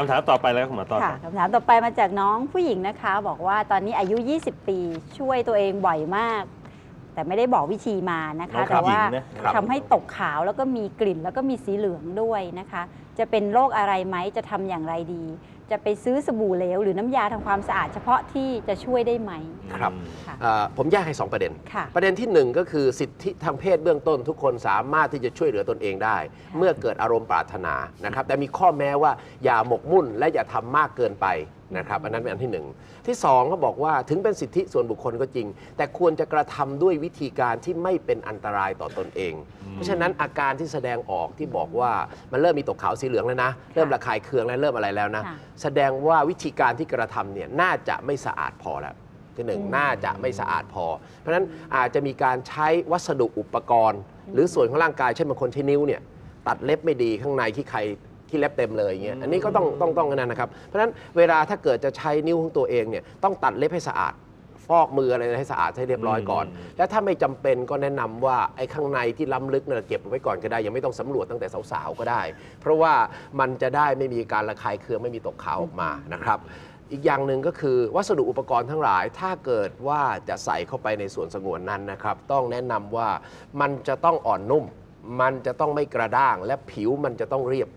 คำถามต่อไปแล้วคุณหมอต้อค่ะครับคำถามต่อไปมาจากน้องผู้หญิงนะคะ บอกว่าตอนนี้อายุ 20 ปีช่วยตัวเองบ่อยมาก แต่ไม่ได้บอกวิธีมานะคะน้องแต่ว่าผู้หญิงนะครับทำให้ตกขาวแล้วก็มีกลิ่นแล้วก็มีสีเหลืองด้วยนะคะจะเป็นโรคอะไรไหมจะทำอย่างไรดี จะไปซื้อสบู่เหลวหรือน้ำยาทำความสะอาดเฉพาะที่จะช่วยได้ไหมครับค่ะเอ่อผมแยกให้ 2 ประเด็นค่ะประเด็นที่ 1 ก็คือสิทธิทางเพศเบื้องต้นทุกคนสามารถที่จะช่วยเหลือตนเองได้ค่ะเมื่อเกิดอารมณ์ปรารถนานะครับแต่มีข้อแม้ว่าอย่าหมกมุ่นและอย่าทำมากเกินไปนะครับอันนั้นเป็นอันที่หนึ่งที่สองเขาบอกว่าถึงเป็นสิทธิส่วนบุคคลก็จริง แต่ควรจะกระทำด้วยวิธีการที่ไม่เป็นอันตรายต่อตนเอง เพราะฉะนั้นอาการที่แสดงออกที่บอกว่ามันเริ่มมีตกขาวสีเหลืองแล้วนะ เริ่มระคายเคืองแล้วเริ่มอะไรแล้วนะ ค่ะแสดงว่าวิธีการที่กระทำเนี่ยน่าจะไม่สะอาดพอแล้วที่หนึ่งอืมน่าจะไม่สะอาดพอ เพราะฉะนั้นอาจจะมีการใช้วัสดุอุปกรณ์ หรือส่วนของร่างกายเช่นบางคนใช้นิ้วเนี่ยตัดเล็บไม่ดีข้างในที่ใครที่เล็บเต็มเลยอย่างเงี้ยอันนี้ก็ต้องต้องต้องนั่นนะครับเพราะฉะนั้นเวลาถ้าเกิดจะใช้นิ้วของตัวเองเนี่ยต้องตัดเล็บให้สะอาดฟ อกมืออะไรให้สะอาดให้เรียบร้อยก่อนอืมและถ้าไม่จำเป็นก็แนะนำว่าไอ้ข้างในที่ล้ำลึกเนี่ยเก็บไว้ก่อนก็ได้ ยังไม่ต้องสำรวจตั้งแต่สาวๆก็ได้ เพราะว่ามันจะได้ไม่มีการระคายเคืองไม่มีตกขาวออกมานะครับ อีกอย่างหนึ่งก็คือวัสดุอุปกรณ์ทั้งหลาย ถ้าเกิดว่าจะใส่เข้าไปในส่วนสงวนนั้นนะครับ ต้องแนะนำว่ามันจะต้องอ่อนนุ่ม มันจะต้องไม่กระด้าง และผิวมันจะต้องเรียบ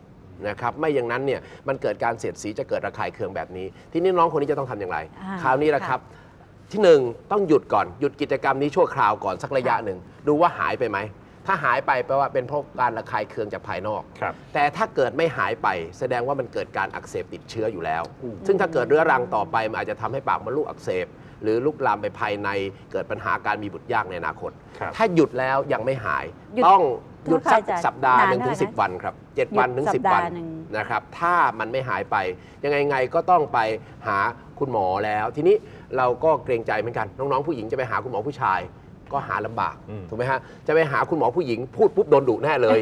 นะครับไม่อย่างนั้นเนี่ยมันเกิดการเสียดสีจะเกิดระคายเคืองแบบนี้ ทีนี้น้องคนนี้จะต้องทำอย่างไร อ่าคราวนี้แหละครับ ที่หนึ่งต้องหยุดก่อนหยุดกิจกรรมนี้ชั่วคราวก่อนสักระยะหนึ่ง ดูว่าหายไปไหม ถ้าหายไปแปลว่าเป็นเพราะการระคายเคืองจากภายนอก ครับ แต่ถ้าเกิดไม่หายไป แสดงว่ามันเกิดการอักเสบติดเชื้ออยู่แล้วอืมซึ่งถ้าเกิดเรื้อรังต่อไปมันอาจจะทำให้ปากมดลูกอักเสบ หรือลุกลามไปภายในเกิดปัญหาการมีบุตรยากในอนาคต ครับ ถ้าหยุดแล้วยังไม่หาย หยุดต้องหยุดสักโทษค่ะอาจารย์สัปดาห์หนึ่งนานถึงเท่าไหร่สิบนะ วันครับเจ็ดหยุดวันถึงสัสิบปดาห์วันหนึ่ง นะครับ ถ้ามันไม่หายไป ยังไงไงก็ต้องไปหาคุณหมอแล้ว ทีนี้เราก็เกรงใจเหมือนกัน น้องๆผู้หญิงจะไปหาคุณหมอผู้ชาย ก็หาลำบากอืม ถูกไหมฮะจะไปหาคุณหมอผู้หญิงพูดปุ๊บโดนดุแน่เลย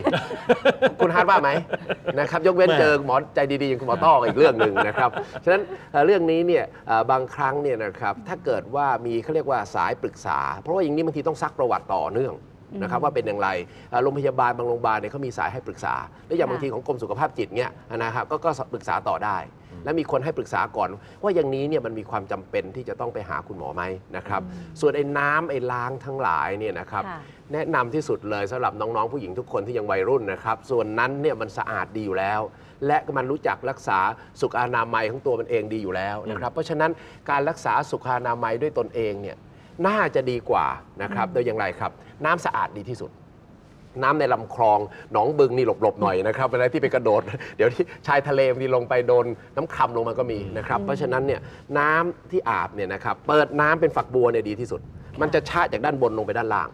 คุณฮาร์ดว่าไหมนะครับยกเว้นแม่เจอหมอใจดีๆอย่างคุณหมอต้ออีกเรื่องหนึ่งนะครับฉะนั้นเอ่อเรื่องนี้เนี่ยเอ่อบางครั้งเนี่ยนะครับถ้าเกิดว่ามีเขาเรียกว่าสายปรึกษา เพราะว่าอย่างนี้บางทีต้องซักประวัติต่อเนื่อง นะครับว่าเป็นอย่างไรเอ่อโรงพยาบาลบางโรงพยาบาลเนี่ยเขามีสายให้ปรึกษาแล้วอย่างบางทีของกรมสุขภาพจิตเนี่ยนะครับก็ก็ปรึกษาต่อได้ และมีคนให้ปรึกษาก่อน ว่าอย่างนี้เนี่ยมันมีความจำเป็นที่จะต้องไปหาคุณหมอไหมนะครับส่วนไอ้น้ำไอ้ล้างทั้งหลายเนี่ยนะครับค่ะแนะนำที่สุดเลยสำหรับน้องๆผู้หญิงทุกคนที่ยังวัยรุ่นนะครับส่วนนั้นเนี่ยมันสะอาดดีอยู่แล้ว และมันรู้จักรักษาสุขอนามัยของตัวมันเองดีอยู่แล้วนะครับเพราะฉะนั้นการรักษาสุขอนามัยด้วยตนเองเนี่ย น่าจะดีกว่านะครับโดยอย่างไรครับ น้ำสะอาดดีที่สุด น้ำในลำคลองหนองบึงนี่หลบๆหน่อยนะครับเวลาที่ไปกระโดด เดี๋ยวที่ชายทะเลบางทีลงไปโดนน้ำคำลงมาก็มีนะครับ เพราะฉะนั้นเนี่ยน้ำที่อาบเนี่ยนะครับเปิดน้ำเป็นฝักบัวเนี่ยดีที่สุด มันจะชะจากด้านบนลงไปด้านล่าง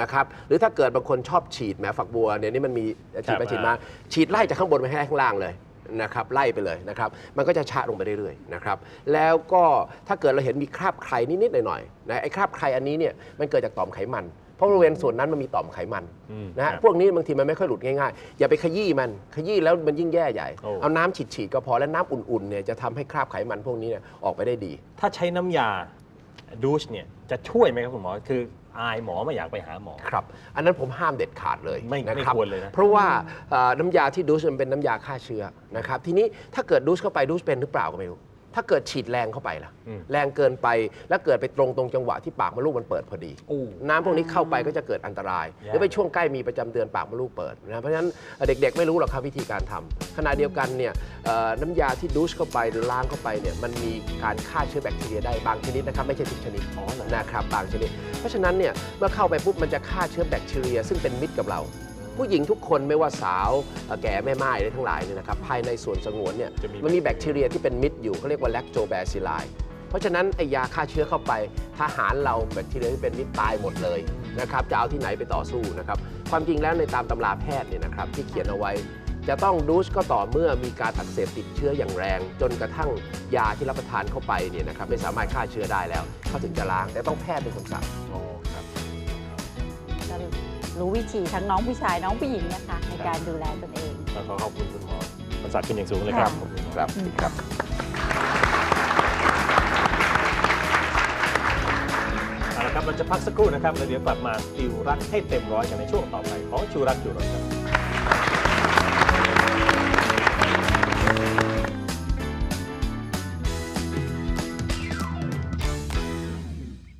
นะครับ หรือถ้าเกิดบางคนชอบฉีดแหมฝักบัวเนี่ยนี่มันมีฉีดไปครับฉีดมา ฉีดไล่จากข้างบนไปให้ข้างล่างเลย นะครับไล่ไปเลยนะครับมันก็จะชะลงไปเรื่อยๆนะครับแล้วก็ถ้าเกิดเราเห็นมีคราบใครนิดๆหน่อยๆนะไอ้คราบใครอันนี้เนี่ยมันเกิดจากต่อมไขมัน เพราะบริเวณส่วนนั้นมันมีต่อมไขมันอืมนะฮะครับพวกนี้บางทีมันไม่ค่อยหลุดง่ายๆ อย่าไปขยี้มันขยี้แล้วมันยิ่งแย่ใหญ่ โอ้ เอาน้ำฉีดๆก็พอแล้วน้ำอุ่นๆเนี่ยจะทำให้คราบไขมันพวกนี้เนี่ยออกไปได้ดี ถ้าใช้น้ำยาดูชเนี่ย จะช่วยไหมครับคุณหมอ คืออายหมอไม่อยากไปหาหมอ ครับอันนั้นผมห้ามเด็ดขาดเลยไม่นะไม่ครับควรเลยนะ เพราะว่าเอ่อน้ำยาที่ดูชมันเป็นน้ำยาฆ่าเชื้อนะครับทีนี้ถ้าเกิดดูชเข้าไปดูชเป็นหรือเปล่าก็ไม่รู้ ถ้าเกิดฉีดแรงเข้าไปล่ะอืมแรงเกินไปแล้วเกิดไปตรงตรงจังหวะที่ปากมดลูกมันเปิดพอดีอู้น้ำพวกนี้เข้าไปก็จะเกิดอันตรายแย่หรือไปช่วงใกล้มีประจำเดือนปากมดลูกเปิดนะเพราะฉะนั้นเอ่อเด็กๆ ไม่รู้หรอกครับวิธีการทำขณะเดียวกันเนี่ยเอ่อน้ำยาที่ดูชเข้าไปหรือล้างเข้าไปเนี่ยมันมีการฆ่าเชื้อแบคทีเรียได้บางชนิดนะครับไม่ใช่ทุกชนิดอ๋อเหรอนะครับบางชนิด เพราะฉะนั้นเนี่ยเมื่อเข้าไปปุ๊บมันจะฆ่าเชื้อแบคทีเรีย ซึ่งเป็นมิตรกับเรา ผู้หญิงทุกคนไม่ว่าสาวเอ่อแก่แม่ไม้อะไรทั้งหลายเนี่ยนะครับภายในส่วนสงวนเนี่ยจะมีมันมีแบคทีเรียที่เป็นมิตรอยู่เขาเรียกว่าแลคโตแบซิลไลเพราะฉะนั้นไอยาฆ่าเชื้อเข้าไปทหารเราแบคทีเรียที่เป็นมิตรตายหมดเลยนะครับจะเอาที่ไหนไปต่อสู้นะครับความจริงแล้วในตามตำราแพทย์เนี่ยนะครับที่เขียนเอาไว้จะต้องดูชก็ต่อเมื่อมีการอักเสบติดเชื้ออย่างแรง จนกระทั่งยาที่รับประทานเข้าไปเนี่ยนะครับไม่สามารถฆ่าเชื้อได้แล้วเขาถึงจะล้างแต่ต้องแพทย์เป็นคนสั่งอ๋อครับก็ รู้วิธีทั้งน้องผู้ชายน้องผู้หญิงนะคะในการดูแลตนเองขอขอบคุณคุณหมอประสาทขึ้นอย่างสูงเลยครับขอบคุณครับครับเอาละครับเราจะพักสักครู่นะครับแล้วเดี๋ยวกลับมาติวรักให้เต็มร้อยกันในช่วงต่อไปของชูรักชูรสครับ